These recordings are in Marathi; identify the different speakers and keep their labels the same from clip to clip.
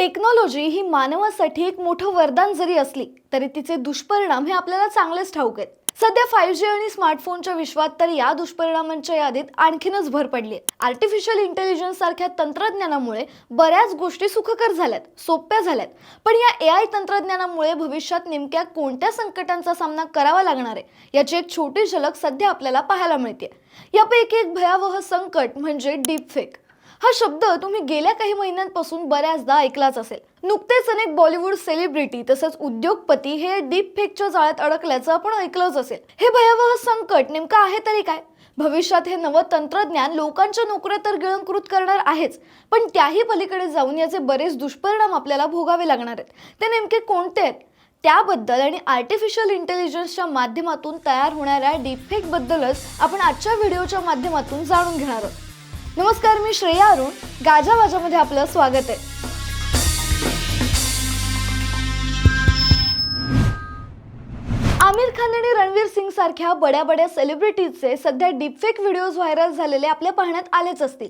Speaker 1: टेक्नॉलॉजी ही मानवासाठी एक मोठं वरदान जरी असली तरी तिचे दुष्परिणाम हे आपल्याला चांगलेच ठाऊक आहेत. सध्या फाईव्ह जी आणि स्मार्टफोनच्या विश्वात तर या दुष्परिणामांच्या यादीत आणखीनच भर पडली आहे. आर्टिफिशियल इंटेलिजन्स सारख्या तंत्रज्ञानामुळे बऱ्याच गोष्टी सुखकर झाल्यात सोप्या झाल्यात. पण या ए आय तंत्रज्ञानामुळे भविष्यात नेमक्या कोणत्या संकटांचा सामना करावा लागणार आहे याची एक छोटी झलक सध्या आपल्याला पाहायला मिळते यापैकी एक भयावह संकट म्हणजे डीप फेक हा शब्द तुम्ही गेल्या काही महिन्यांपासून बऱ्याचदा ऐकलाच असेल. नुकतेच अनेक बॉलिवूड सेलिब्रिटी तसंच उद्योगपती हे डीप फेकच्या जाळ्यात अडकल्याचं आपण ऐकलंच असेल. हे भयावह संकट नेमकं आहे तरी काय? भविष्यात हे नवं तंत्रज्ञान लोकांच्या नोकऱ्या तर गिळंकृत करणार आहेच पण त्याही पलीकडे जाऊन याचे बरेच दुष्परिणाम आपल्याला भोगावे लागणार आहेत. ते नेमके कोणते आहेत? त्याबद्दल आणि आर्टिफिशियल इंटेलिजन्सच्या माध्यमातून तयार होणाऱ्या डीपफेकबद्दलच आपण आजच्या व्हिडिओच्या माध्यमातून जाणून घेणार आहोत. नमस्कार मी श्रेया अरुण. गाजा वाजामध्ये आपलं स्वागत आहे. आमिर खान आणि रणवीर सिंग सारख्या बड्या बड्या सेलिब्रिटीजचे सध्या डीपफेक व्हिडिओज व्हायरल झालेले आपल्या पाहण्यात आलेच असतील.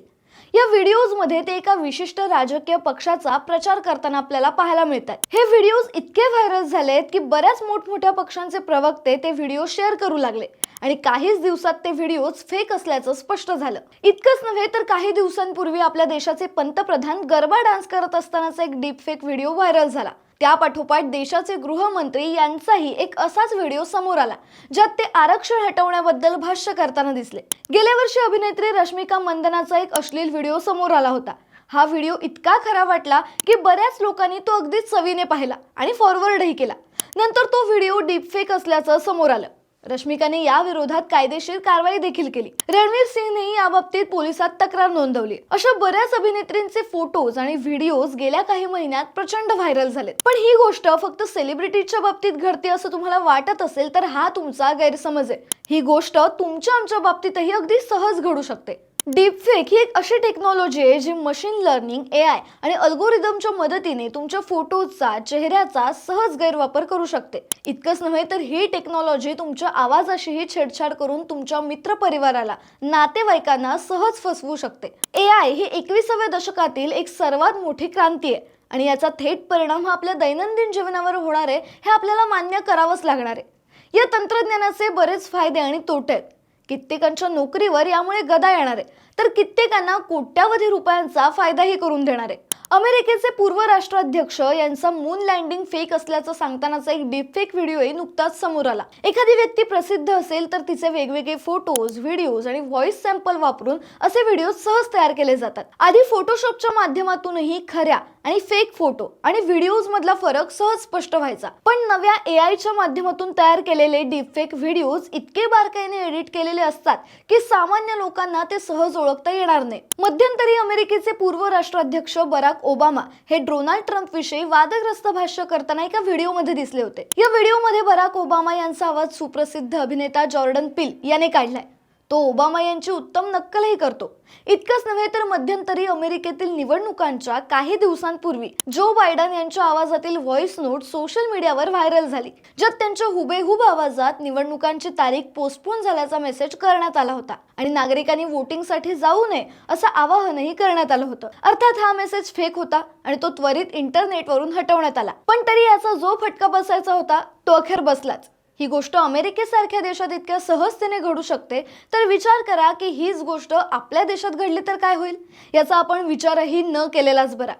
Speaker 1: या व्हिडिओजमध्ये ते एका विशिष्ट राजकीय पक्षाचा प्रचार करताना आपल्याला पाहायला मिळतात. हे व्हिडिओज इतके व्हायरल झालेत की बऱ्याच मोठमोठ्या पक्षांचे प्रवक्ते ते व्हिडिओ शेअर करू लागले आणि काहीच दिवसात ते व्हिडिओज फेक असल्याचं स्पष्ट झालं. इतकंच नव्हे तर काही दिवसांपूर्वी आपल्या देशाचे पंतप्रधान गरबा डान्स करत असतानाचा एक डीप फेक व्हिडिओ व्हायरल झाला. त्या पाठोपाठ देशाचे गृहमंत्री यांचाही एक असाच व्हिडिओ समोर आला ज्यात ते आरक्षण हटवण्याबद्दल भाष्य करताना दिसले. गेल्या वर्षी अभिनेत्री रश्मिका मंदनाचा एक अश्लील व्हिडिओ समोर आला होता. हा व्हिडिओ इतका खरा वाटला की बऱ्याच लोकांनी तो अगदी चवीने पाहिला आणि फॉरवर्डही केला. नंतर तो व्हिडिओ डीपफेक असल्याचं समोर आलं. रश्मिकाने या विरोधात कायदेशीर कारवाई देखील केली. रणवीर सिंहने या बाबतीत पोलिसात तक्रार नोंदवली. अशा बऱ्याच अभिनेत्रींचे फोटोज आणि व्हिडिओज गेल्या काही महिन्यात प्रचंड व्हायरल झालेत. पण ही गोष्ट फक्त सेलिब्रिटीच्या बाबतीत घडते असं तुम्हाला वाटत असेल तर हा तुमचा गैरसमज आहे. ही गोष्ट तुमच्या आमच्या बाबतीतही अगदी सहज घडू शकते. डीपफेक ही एक अशी टेक्नॉलॉजी आहे जी मशीन लर्निंग ए आय आणि अल्गोरिदमच्या मदतीने तुमच्या फोटोजचा चेहऱ्याचा सहज गैरवापर करू शकते. इतकंच नव्हे तर ही टेक्नॉलॉजी तुमच्या आवाजाशीही छेडछाड करून तुमच्या मित्रपरिवाराला नातेवाईकांना सहज फसवू शकते. ए आय ही एकविसाव्या दशकातील एक सर्वात मोठी क्रांती आहे आणि याचा थेट परिणाम हा आपल्या दैनंदिन जीवनावर होणार आहे हे आपल्याला मान्य करावंच लागणार आहे. या तंत्रज्ञानाचे बरेच फायदे आणि तोटे आहेत. कित्येकांच्या नोकरीवर यामुळे गदा येणार आहे. तर कित्येकांना कोट्यावधी रुपयांचा फायदाही करून देणार आहे. अमेरिकेचे पूर्व राष्ट्राध्यक्ष यांचा मून लँडिंग फेक असल्याचं सांगतानाचा एक डीपफेक व्हिडिओही नुकताच समोर आला. एखादी व्यक्ती प्रसिद्ध असेल तर तिचे वेगवेगळे फोटोज व्हिडिओज आणि व्हॉइस सॅम्पल वापरून असे व्हिडिओ सहज तयार केले जातात. आधी फोटोशॉपच्या माध्यमातूनही खऱ्या आणि फेक फोटो आणि व्हिडिओज मधला फरक सहज स्पष्ट व्हायचा. पण नव्या ए आयच्या माध्यमातून तयार केलेले डीपफेक व्हिडिओज इतके बारकाईने एडिट केलेले असतात की सामान्य लोकांना ते सहज ओळखता येणार नाही. मध्यंतरी अमेरिकेचे पूर्व राष्ट्राध्यक्ष बराक ओबामा हे डोनाल्ड ट्रम्प विषयी वादग्रस्त भाष्य करताना एका व्हिडिओमध्ये दिसले होते. या व्हिडिओमध्ये बराक ओबामा यांचा आवाज सुप्रसिद्ध अभिनेता जॉर्डन पिल याने काढलाय. तो ओबामा यांची उत्तम नक्कलही करतो. इतकंच नव्हे तर मध्यंतरी अमेरिकेतील निवडणुकांच्या काही दिवसांपूर्वी जो बायडन यांच्या आवाजातील व्हॉइस नोट सोशल मीडियावर व्हायरल झाली ज्यात त्यांच्या हुबेहूब आवाजात निवडणुकांची तारीख पोस्टपोन झाल्याचा मेसेज करण्यात आला होता आणि नागरिकांनी वोटिंगसाठी जाऊ नये असं आवाहनही करण्यात आलं होतं. अर्थात हा मेसेज फेक होता आणि तो त्वरित इंटरनेटवरून हटवण्यात आला. पण तरी याचा जो फटका बसायचा होता तो अखेर बसलाच. ही गोष्ट अमेरिकेसारख्या देशात इतक्या सहजतेने घडू शकते तर विचार करा की हीच गोष्ट आपल्या देशात घडली तर काय होईल? याचा आपण विचारही न केलेलाच बरा.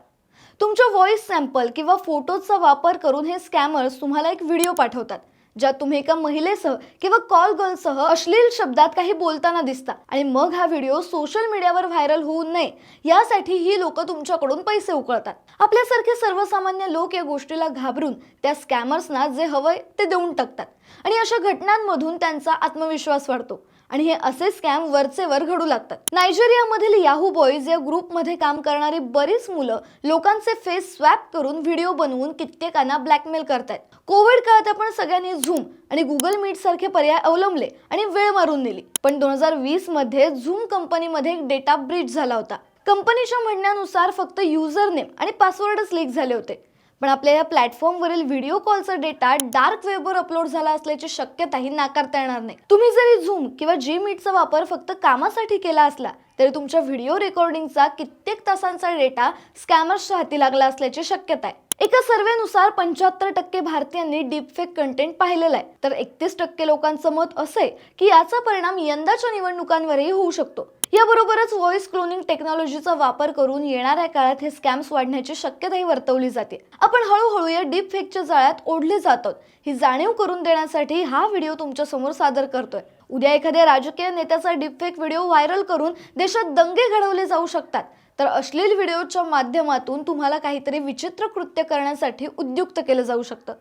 Speaker 1: तुमच्या व्हॉइस सॅम्पल किंवा फोटोजचा वापर करून हे स्कॅमर्स तुम्हाला एक व्हिडिओ पाठवतात. ज्यात तुम्ही एका महिलेसह किंवा कॉल गर्लसह अश्लील शब्दात काही बोलताना दिसता. आणि मग हा व्हिडिओ सोशल मीडियावर व्हायरल होऊ नये. यासाठी ही लोक तुमच्याकडून पैसे उकळतात. आपल्यासारखे सर्वसामान्य लोक या गोष्टीला घाबरून त्या स्कॅमर्सना जे हवंय ते देऊन टाकतात. आणि अशा घटनांमधून त्यांचा आत्मविश्वास वाढतो. आणि हे असे स्कॅम वरचे वर घडू लागतात. नायजेरियामधील याहू बॉईज या ग्रुपमध्ये काम करणारी बरीच मुलं लोकांचे फेस स्वॅप करून व्हिडिओ बनवून कित्येकांना ब्लॅकमेल करतायत. कोविड काळात आपण सगळ्यांनी झूम आणि गुगल मीट सारखे पर्याय अवलंबले आणि वेळ मारून नेली. पण दोन हजार वीसमध्ये झूम कंपनीमध्ये एक डेटा ब्रीच झाला होता. कंपनीच्या म्हणण्यानुसार फक्त युजर नेम आणि पासवर्डच लीक झाले होते. पण आपल्या या प्लॅटफॉर्मवरील व्हिडिओ कॉलचा डेटा डार्क वेबवर अपलोड झाला असल्याची शक्यताही नाकारता येणार नाही. तुम्ही जरी झूम किंवा जी मीटचा वापर फक्त कामासाठी केला असला तरी तुमच्या व्हिडिओ रेकॉर्डिंगचा कित्येक तासांचा डेटा स्कॅमर्सच्या हाती लागला असल्याची शक्यता आहे. एका सर्वेनुसार पंच्याहत्तर टक्के भारतीयांनी डीपफेक कंटेंट पाहिलेला आहे. तर एकतीस टक्के लोकांचं मत असे की याचा परिणाम यंदाच्या निवडणुकांवरही होऊ शकतो. याबरोबरच व्हॉइस क्लोनिंग टेक्नॉलॉजीचा वापर करून येणाऱ्या काळात हे स्कॅम्स वाढण्याची शक्यताही वर्तवली जाते. आपण हळूहळू या डीप फेकच्या जाळ्यात ओढले जातो ही जाणीव करून देण्यासाठी हा व्हिडिओ तुमच्यासमोर सादर करतोय. उद्या एखाद्या राजकीय नेत्याचा डीपफेक व्हिडिओ व्हायरल करून देशात दंगे घडवले जाऊ शकतात. तर अश्लील व्हिडिओच्या माध्यमातून तुम्हाला काहीतरी विचित्र कृत्य करण्यासाठी उद्युक्त केलं जाऊ शकतं.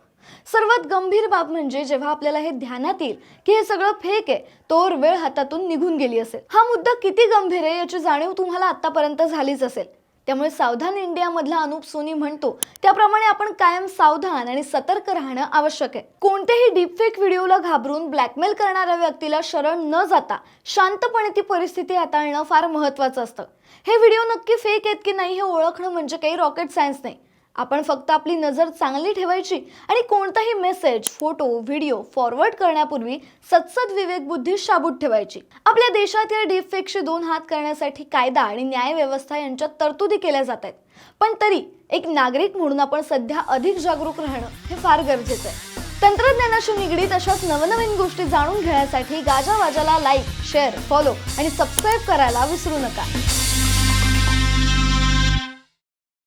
Speaker 1: सर्वात गंभीर बाब म्हणजे जेव्हा आपल्याला हे ध्यानात येईल की हे सगळं फेक आहे तोर वेळ हातातून निघून गेली असेल. हा मुद्दा किती गंभीर आहे याची जाणीव तुम्हाला आतापर्यंत झालीच असेल. त्यामुळे सावधान इंडियामधला अनुप सोनी म्हणतो त्याप्रमाणे आपण कायम सावधान आणि सतर्क राहणं आवश्यक आहे. कोणत्याही डीपफेक व्हिडिओला घाबरून ब्लॅकमेल करणाऱ्या व्यक्तीला शरण न जाता शांतपणे ती परिस्थिती हाताळणं फार महत्त्वाचं असतं. हे व्हिडिओ नक्की फेक आहेत की नाही हे ओळखणं म्हणजे काही रॉकेट सायन्स नाही. आपण फक्त आपली नजर चांगली ठेवायची आणि कोणताही मेसेज फोटो व्हिडिओ फॉरवर्ड करण्यापूर्वी सत्सद विवेक बुद्धी शाबूत ठेवायची. आपल्या देशात या डीपफेकशी दोन हात करण्यासाठी कायदा आणि न्याय व्यवस्था यांच्यात तरतुदी केल्या जात आहेत. पण तरी एक नागरिक म्हणून आपण सध्या अधिक जागरूक राहणं हे फार गरजेचं आहे. तंत्रज्ञानाशी निगडीत अशाच नवनवीन गोष्टी जाणून घेण्यासाठी गाजा वाजाला लाईक शेअर फॉलो आणि सबस्क्राईब करायला विसरू नका.